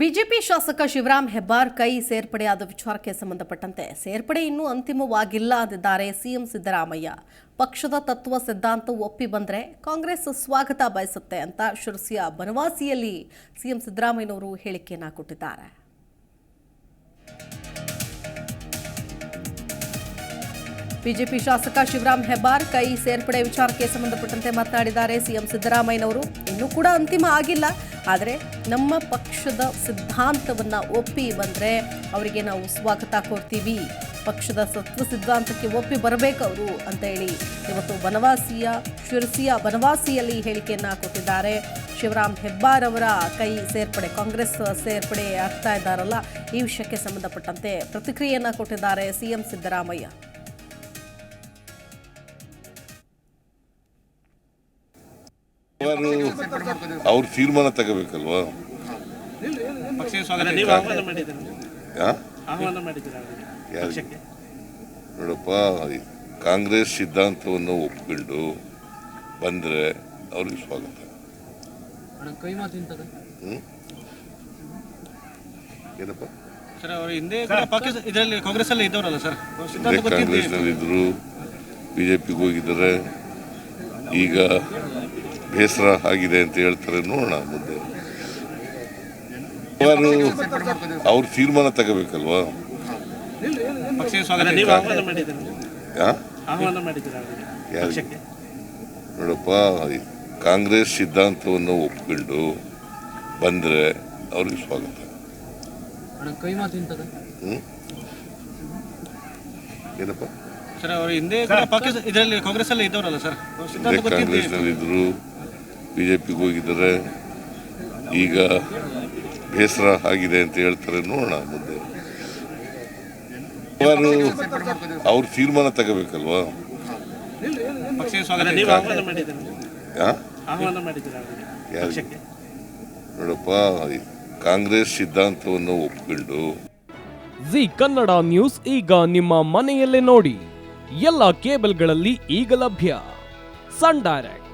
BJP ಶಾಸಕ ಶಿವರಾಮ್ ಹೆಬ್ಬಾರ್ ಕೈ ಸೇರ್ಪಡೆಯಾದ ವಿಚಾರಕ್ಕೆ ಸಂಬಂಧಪಟ್ಟಂತೆ ಸೇರ್ಪಡೆ ಇನ್ನೂ ಅಂತಿಮವಾಗಿಲ್ಲ ಅಂದಿದ್ದಾರೆ ಸಿಎಂ ಸಿದ್ದರಾಮಯ್ಯ. ಪಕ್ಷದ ತತ್ವ ಸಿದ್ಧಾಂತ ಒಪ್ಪಿ ಬಂದರೆ ಕಾಂಗ್ರೆಸ್ ಸ್ವಾಗತ ಬಯಸುತ್ತೆ ಅಂತ ಶಿರಸಿಯ ಬನವಾಸಿಯಲ್ಲಿ ಸಿಎಂ ಸಿದ್ದರಾಮಯ್ಯನವರು ಹೇಳಿಕೆಯನ್ನು ಕೊಟ್ಟಿದ್ದಾರೆ. ಬಿಜೆಪಿ ಶಾಸಕ ಶಿವರಾಮ್ ಹೆಬ್ಬಾರ್ ಕೈ ಸೇರ್ಪಡೆ ವಿಚಾರಕ್ಕೆ ಸಂಬಂಧಪಟ್ಟಂತೆ ಮಾತನಾಡಿದ್ದಾರೆ ಸಿಎಂ ಸಿದ್ದರಾಮಯ್ಯನವರು. ಇನ್ನೂ ಕೂಡ ಅಂತಿಮ ಆಗಿಲ್ಲ. ಆದರೆ ನಮ್ಮ ಪಕ್ಷದ ಸಿದ್ಧಾಂತವನ್ನು ಒಪ್ಪಿ ಬಂದರೆ ಅವರಿಗೆ ನಾವು ಸ್ವಾಗತ ಕೊಡ್ತೀವಿ ಪಕ್ಷದ ಸತ್ವ ಸಿದ್ಧಾಂತಕ್ಕೆ ಒಪ್ಪಿ ಬರಬೇಕು ಅವರು ಅಂತ ಹೇಳಿ ಇವತ್ತು ಬನವಾಸಿಯ, ಶಿರಸಿಯ ಬನವಾಸಿಯಲ್ಲಿ ಹೇಳಿಕೆಯನ್ನು ಕೊಟ್ಟಿದ್ದಾರೆ. ಶಿವರಾಮ್ ಹೆಬ್ಬಾರ್ ಅವರ ಕೈ ಸೇರ್ಪಡೆ, ಕಾಂಗ್ರೆಸ್ ಸೇರ್ಪಡೆ ಆಗ್ತಾ ಇದ್ದಾರಲ್ಲ, ಈ ವಿಷಯಕ್ಕೆ ಸಂಬಂಧಪಟ್ಟಂತೆ ಪ್ರತಿಕ್ರಿಯೆಯನ್ನು ಕೊಟ್ಟಿದ್ದಾರೆ ಸಿಎಂ ಸಿದ್ದರಾಮಯ್ಯ. ಅವರು ಅವ್ರ ತೀರ್ಮಾನ ತಗೋಬೇಕಲ್ವಾ? ಪಕ್ಷದ ಸ್ವಾಗತ ಆಹ್ವಾನ ಮಾಡಿದ್ದೀರಿ? ಆಹ್ವಾನ ಮಾಡಿದ್ದೀರಾ ಪಕ್ಷಕ್ಕೆ? ನೋಡಪ್ಪ ಕಾಂಗ್ರೆಸ್ ಸಿದ್ಧಾಂತವನ್ನು ಒಪ್ಕೊಂಡು ಬಂದರೆ ಅವ್ರಿಗೆ ಸ್ವಾಗತ? ಏನಪ್ಪ? ಸರ್ ಅವರು ಹಿಂದೆ ಪಕ್ಷ ಇದರಲ್ಲಿ ಕಾಂಗ್ರೆಸ್ ಅಲ್ಲಿ ಇದ್ದವರಲ್ಲ ಸರ್? ಸಿದ್ಧಾಂತ ಗೊತ್ತಿದೆ ಕಾಂಗ್ರೆಸ್ನಲ್ಲಿದ್ದರು ಬಿ ಜೆ ಪಿಗೆ ಹೋಗಿದ್ದಾರೆ. ಈಗ ಬೇಸರ ಆಗಿದೆ ಅಂತ ಹೇಳ್ತಾರೆ ನೋಡೋಣ ಮುಂದೆ. ಅವರು ಅವ್ರ ತೀರ್ಮಾನ ತಗೋಬೇಕಲ್ವಾ? ನೋಡಪ್ಪ ಕಾಂಗ್ರೆಸ್ ಸಿದ್ಧಾಂತವನ್ನು ಒಪ್ಕೊಂಡು ಬಂದರೆ ಅವ್ರಿಗೆ ಸ್ವಾಗತ. ಕೈ ಮಾತು ಇಂತದ ಹ್ಮ್? ಏನಪ್ಪ? ಸರ್ ಅವರು ಬಿ ಜೆ ಪಿಗೆ ಹೋಗಿದ್ದಾರೆ ಈಗ ಬೇಸರ ಆಗಿದೆ ಅಂತ ಹೇಳ್ತಾರೆ ನೋಡೋಣ ಮುಂದೆ. ಅವರು ಅವ್ರ ತೀರ್ಮಾನ ತಗೋಬೇಕಲ್ವಾ? ಪಕ್ಷದ ಸ್ವಾಗತ ಆಹ್ವಾನ ಮಾಡಿದ್ದೀರಿ? ಆಹ್ವಾನ ಮಾಡಿದ್ದೀರಾ? ಪಕ್ಷಕ್ಕೆ? ನೋಡಪ್ಪ ಕಾಂಗ್ರೆಸ್ ಸಿದ್ಧಾಂತವನ್ನು ಒಪ್ಪಿಕೊಂಡು. ಜಿ ಕನ್ನಡ ನ್ಯೂಸ್ ಈಗ ನಿಮ್ಮ ಮನೆಯಲ್ಲೇ ನೋಡಿ. ಎಲ್ಲ ಕೇಬಲ್ಗಳಲ್ಲಿ ಈಗ ಲಭ್ಯ. Sun Direct.